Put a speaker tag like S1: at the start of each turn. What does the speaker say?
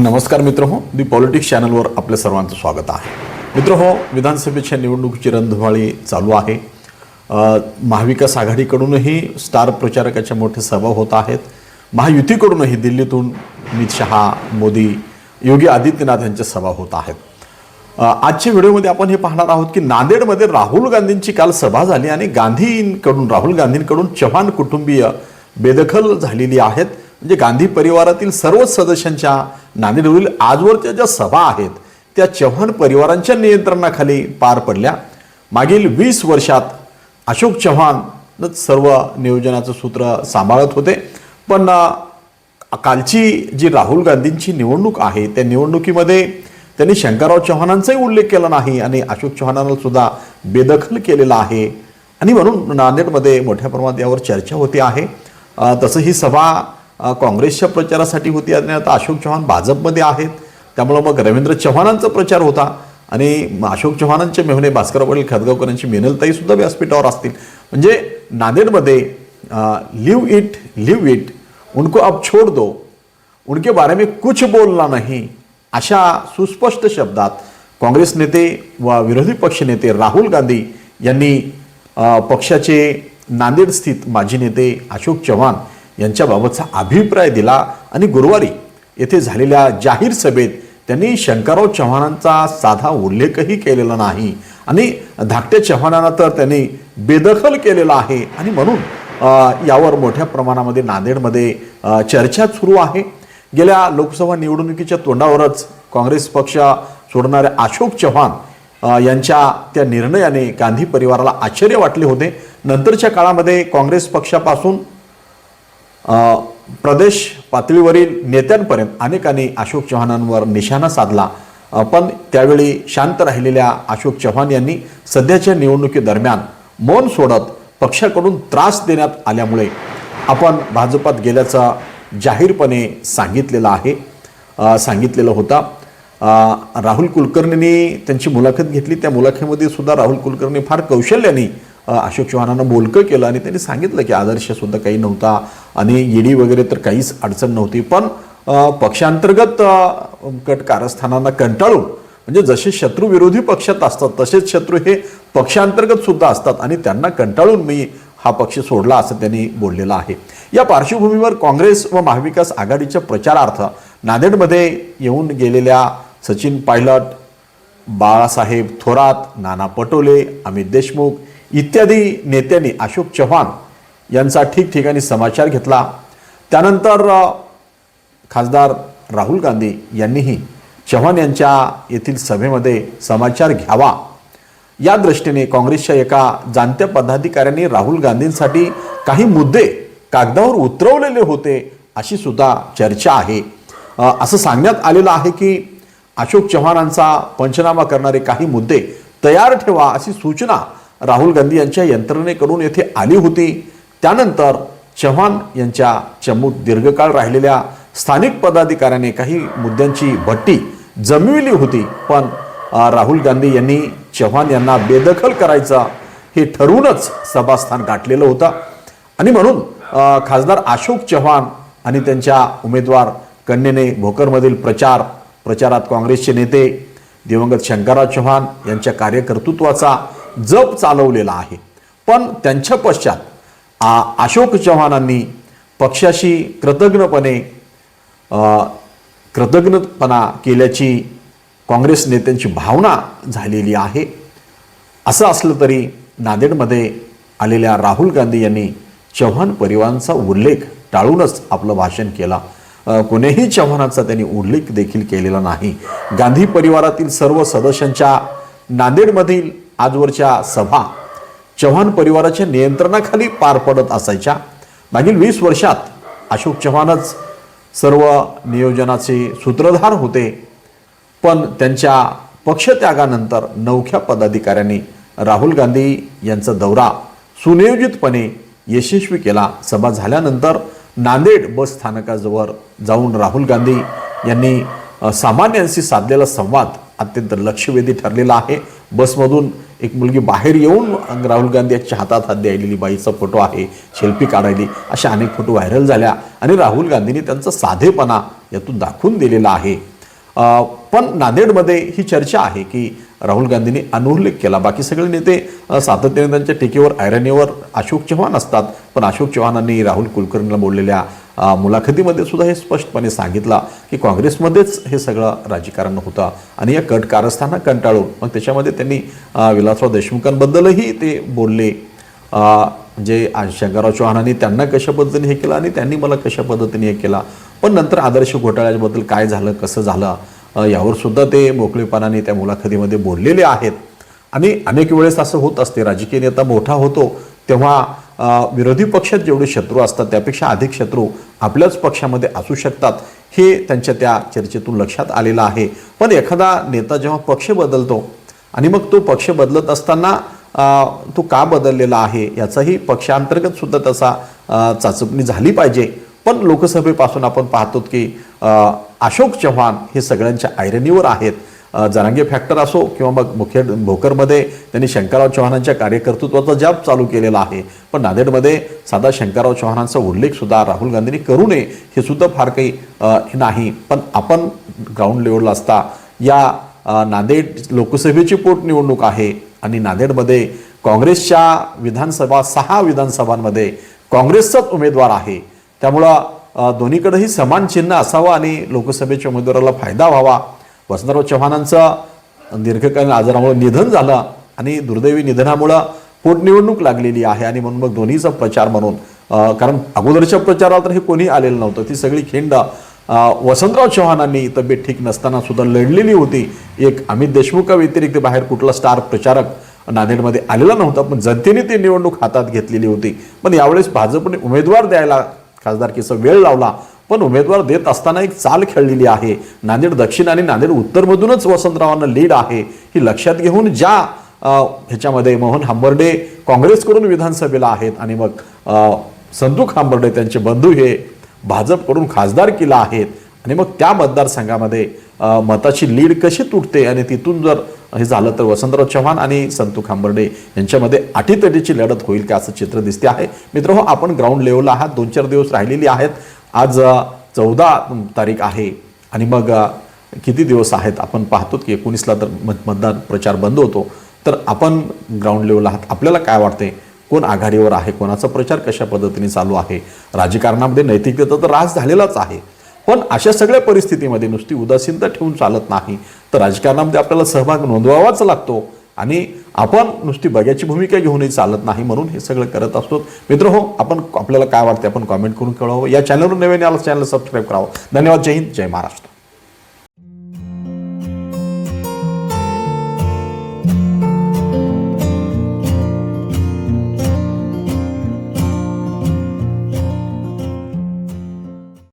S1: नमस्कार मित्र हो दी पॉलिटिक्स चॅनलवर आपल्या सर्वांचं स्वागत आहे. मित्र हो विधानसभेच्या निवडणुकीची रणधुमाळी चालू आहे. महाविकास आघाडीकडूनही स्टार प्रचारकाच्या मोठे सभा होत आहेत. महायुतीकडूनही दिल्लीतून अमित शहा मोदी योगी आदित्यनाथ यांच्या सभा होत आहेत. आजच्या व्हिडिओमध्ये आपण हे पाहणार आहोत की नांदेडमध्ये राहुल गांधींची काल सभा झाली आणि गांधींकडून राहुल गांधींकडून चव्हाण कुटुंबीय बेदखल झालेली आहेत. म्हणजे गांधी परिवारातील सर्वच सदस्यांच्या नांदेडवरील आजवरच्या ज्या सभा आहेत त्या चव्हाण परिवारांच्या नियंत्रणाखाली पार पडल्या. मागील वीस वर्षात अशोक चव्हाणच सर्व नियोजनाचं सूत्र सांभाळत होते. पण कालची जी राहुल गांधींची निवडणूक आहे त्या निवडणुकीमध्ये त्यांनी शंकरराव चव्हाणांचाही उल्लेख केला नाही आणि अशोक चव्हाणांना सुद्धा बेदखल केलेला आहे. आणि म्हणून नांदेडमध्ये मोठ्या प्रमाणात यावर चर्चा होती आहे. तसं ही सभा काँग्रेसच्या प्रचारासाठी होती आणि आता अशोक चव्हाण भाजपमध्ये आहेत. त्यामुळं मग रवींद्र चव्हाणांचा प्रचार होता आणि अशोक चव्हाणांचे मेहणे भास्कर पाटील खदगावकरांची मेनलताई सुद्धा व्यासपीठावर असतील. म्हणजे नांदेडमध्ये लिव इट लिव इट उनको अब छोड़ दो उनके बारे में कुछ बोलना नाही अशा सुस्पष्ट शब्दात काँग्रेस नेते व विरोधी पक्ष नेते राहुल गांधी यांनी पक्षाचे नांदेड स्थित माजी नेते अशोक चव्हाण यांच्याबाबतचा अभिप्राय दिला आणि गुरुवारी येथे झालेल्या जाहीर सभेत त्यांनी शंकरराव चव्हाणांचा साधा उल्लेखही केलेला नाही आणि धाकट्या चव्हाणांना तर त्यांनी बेदखल केलेला आहे आणि म्हणून यावर मोठ्या प्रमाणामध्ये नांदेडमध्ये चर्चा सुरू आहे. गेल्या लोकसभा निवडणुकीच्या तोंडावरच काँग्रेस पक्ष सोडणाऱ्या अशोक चव्हाण यांच्या त्या निर्णयाने गांधी परिवाराला आश्चर्य वाटले होते. नंतरच्या काळामध्ये काँग्रेस पक्षापासून प्रदेश पातळीवरील नेत्यांपर्यंत अनेकांनी अशोक चव्हाणांवर निशाणा साधला. पण त्यावेळी शांत राहिलेल्या अशोक चव्हाण यांनी सध्याच्या निवडणुकीदरम्यान मौन सोडत पक्षाकडून त्रास देण्यात आल्यामुळे आपण भाजपात गेल्याचं जाहीरपणे सांगितलेलं आहे. सांगितलेला सांगितलेलं राहुल कुलकर्णींनी त्यांची मुलाखत घेतली. त्या मुलाखतीमध्ये सुद्धा राहुल कुलकर्णी फार कौशल्याने अशोक चव्हाणांना बोलकं केलं आणि त्यांनी सांगितलं की आदर्शसुद्धा काही नव्हता आणि ईडी वगैरे तर काहीच अडचण नव्हती. पण पक्षांतर्गत कट कारस्थानांना कंटाळून म्हणजे जसे शत्रू विरोधी पक्षात असतात तसेच शत्रू हे पक्षांतर्गत सुद्धा असतात आणि त्यांना कंटाळून मी हा पक्ष सोडला असं त्यांनी बोललेलं आहे. या पार्श्वभूमीवर काँग्रेस व महाविकास आघाडीच्या प्रचारार्थ नांदेडमध्ये येऊन गेलेल्या सचिन पायलट बाळासाहेब थोरात नाना पटोले अमित देशमुख इत्यादी नेत्यांनी अशोक चव्हाण यांचा ठिकठिकाणी समाचार घेतला. त्यानंतर खासदार राहुल गांधी यांनीही चव्हाण यांच्या येथील सभेमध्ये समाचार घ्यावा. या दृष्टीने काँग्रेसच्या एका जाणत्या पदाधिकाऱ्यांनी राहुल गांधींसाठी काही मुद्दे कागदावर उतरवलेले होते अशी सुद्धा चर्चा आहे. असं सांगण्यात आलेलं आहे की अशोक चव्हाणांचा पंचनामा करणारे काही मुद्दे तयार ठेवा अशी सूचना राहुल गांधी यांच्या यंत्रणेकडून येथे आली होती. त्यानंतर चव्हाण यांच्या चमूत दीर्घकाळ राहिलेल्या स्थानिक पदाधिकाऱ्याने काही मुद्द्यांची भट्टी जमविली होती. पण राहुल गांधी यांनी चव्हाण यांना बेदखल करायचा हे ठरवूनच सभास्थान गाठलेलं होतं. आणि म्हणून खासदार अशोक चव्हाण आणि त्यांच्या उमेदवार कन्येने भोकरमधील प्रचार प्रचारात काँग्रेसचे नेते दिवंगत शंकरराव चव्हाण यांच्या कार्यकर्तृत्वाचा जप चालवलेला आहे. पण त्यांच्या पश्चात आ, अशोक चव्हाणांनी पक्षाशी कृतज्ञपणे कृतज्ञपणा केल्याची काँग्रेस नेत्यांची भावना झालेली आहे. असं असलं तरी नांदेडमध्ये आलेल्या राहुल गांधी यांनी चव्हाण परिवारांचा उल्लेख टाळूनच आपलं भाषण केला. कोणीही चव्हाणांचा त्यांनी उल्लेख देखील केलेला नाही. गांधी परिवारातील सर्व सदस्यांच्या नांदेडमधील आजवरच्या सभा चव्हाण परिवाराच्या नियंत्रणाखाली पार पडत असायच्या. मागील वीस वर्षात अशोक चव्हाणच सर्व नियोजनाचे सूत्रधार होते. पण त्यांच्या पक्षत्यागानंतर नवख्या पदाधिकाऱ्यांनी राहुल गांधी यांचा दौरा सुनियोजितपणे यशस्वी केला. सभा झाल्यानंतर नांदेड बस स्थानकाजवळ जाऊन राहुल गांधी यांनी सामान्यांशी साधलेला संवाद अत्यंत लक्षवेधी ठरलेला आहे. बसमधून एक मुलगी बाहेर येऊन राहुल गांधी यांच्या हातात हात द्यायलेली बाईचा फोटो आहे सेल्फी काढायली अशा अनेक फोटो व्हायरल झाल्या. आणि राहुल गांधींनी त्यांचा साधेपणा यातून दाखवून दिलेला आहे. पण नांदेडमध्ये ही चर्चा आहे की राहुल गांधींनी अनुल्लेख केला. बाकी सगळे नेते सातत्याने त्यांच्या टीकेवर ऐरणीवर अशोक चव्हाण असतात. पण अशोक चव्हाणांनी राहुल कुलकर्णीला बोललेल्या मुलाखतीमध्ये सुद्धा हे स्पष्टपणे सांगितलं की काँग्रेसमध्येच हे सगळं राजकारण होतं आणि या कट कारस्थांना कंटाळून मग त्याच्यामध्ये त्यांनी विलासराव देशमुखांबद्दलही ते बोलले. जे आज शंकरराव चव्हाणांनी त्यांना कशा पद्धतीने हे केलं आणि त्यांनी मला कशा पद्धतीने हे केला. पण नंतर आदर्श घोटाळ्याबद्दल काय झालं कसं झालं यावर सुद्धा ते मोकळेपणाने त्या मुलाखतीमध्ये बोललेले आहेत. आणि अनेक वेळेस असं होत असते राजकीय नेता मोठा होतो तेव्हा विरोधी पक्षात जेवढे शत्रू असतात त्यापेक्षा अधिक शत्रू आपल्याच पक्षामध्ये असू शकतात हे त्यांच्या त्या चर्चेतून लक्षात आलेलं आहे. पण एखादा नेता जेव्हा पक्ष बदलतो आणि मग तो पक्ष बदलत असताना तो का बदललेला आहे याचाही पक्षांतर्गत सुद्धा तसा चाचपणी झाली पाहिजे. पण लोकसभेपासून आपण पाहतो की अशोक चव्हाण हे सगळ्यांच्या ऐरणीवर आहेत. जरांगे फॅक्टर असो किंवा मग मुख्य भोकरमध्ये त्यांनी शंकरराव चव्हाणांच्या कार्यकर्तृत्वाचा जाप चालू केलेला आहे. पण नांदेडमध्ये साधा शंकरराव चव्हाणांचा उल्लेखसुद्धा राहुल गांधींनी करू नये हे सुद्धा फार काही नाही. पण आपण ग्राउंड लेवलला असता या नांदेड लोकसभेची पोटनिवडणूक आहे आणि नांदेडमध्ये काँग्रेसच्या विधानसभा सहा विधानसभांमध्ये काँग्रेसचाच उमेदवार आहे. त्यामुळं दोन्हीकडेही समान चिन्ह असावं आणि लोकसभेच्या उमेदवाराला फायदा व्हावा. वसंतराव चव्हाणांचा दीर्घकालीन आजारामुळे निधन झालं आणि दुर्दैवी निधनामुळं पोटनिवडणूक लागलेली आहे आणि म्हणून मग दोन्हीचा प्रचार म्हणून कारण अगोदरच्या प्रचाराला तर हे कोणी आलेलं नव्हतं. ती सगळी खिंड वसंतराव चव्हाणांनी तब्येत ठीक नसताना सुद्धा लढलेली होती. एक अमित देशमुखा व्यतिरिक्त बाहेर कुठला स्टार प्रचारक नांदेडमध्ये आलेला नव्हता पण जनतेने ती निवडणूक हातात घेतलेली होती. पण यावेळेस भाजपने उमेदवार द्यायला खासदारकीचा वेळ लावला. पण उमेदवार देत असताना एक चाल खेळलेली आहे. नांदेड दक्षिण आणि नांदेड उत्तरमधूनच वसंतरावांना लीड आहे. ही लक्षात घेऊन ज्या ह्याच्यामध्ये मोहन हांबर्डे काँग्रेसकडून विधानसभेला आहेत आणि मग अ, संतूक हांबर्डे त्यांचे बंधू हे भाजपकडून खासदार केला आहेत आणि मग त्या मतदारसंघामध्ये मताची लीड कशी तुटते आणि तिथून जर हे झालं तर वसंतराव चव्हाण आणि संतू खांबर्डे यांच्यामध्ये अटीतटीची लढत होईल का असं चित्र दिसते आहे. मित्र हो आपण ग्राउंड लेवलला आहात. दोन चार दिवस राहिलेली आहेत. आज चौदा तारीख आहे. आणि मग किती दिवस आहेत? आपण पाहतो की एकोणीसला तर मत मतदान प्रचार बंद होतो. तर आपण ग्राउंड लेवलला आहात. आपल्याला काय वाटते कोण आघाडीवर आहे? कोणाचा प्रचार कशा पद्धतीने चालू आहे? राजकारणामध्ये नैतिकतेचा तर राज झालेलाच आहे. पण अशा सगळ्या परिस्थितीमध्ये नुसती उदासीनता ठेवून चालत नाही. तर राजकारणामध्ये आपल्याला सहभाग नोंदवावाच लागतो. आणि आपण नुसती बघ्याची भूमिका घेऊनही चालत नाही म्हणून हे सगळं करत असतो. मित्र हो आपण आपल्याला काय वाटते आपण कॉमेंट करून कळवावं. या चॅनलवर नवीन आला चॅनल सबस्क्राईब करावं. धन्यवाद. जय हिंद जय महाराष्ट्र.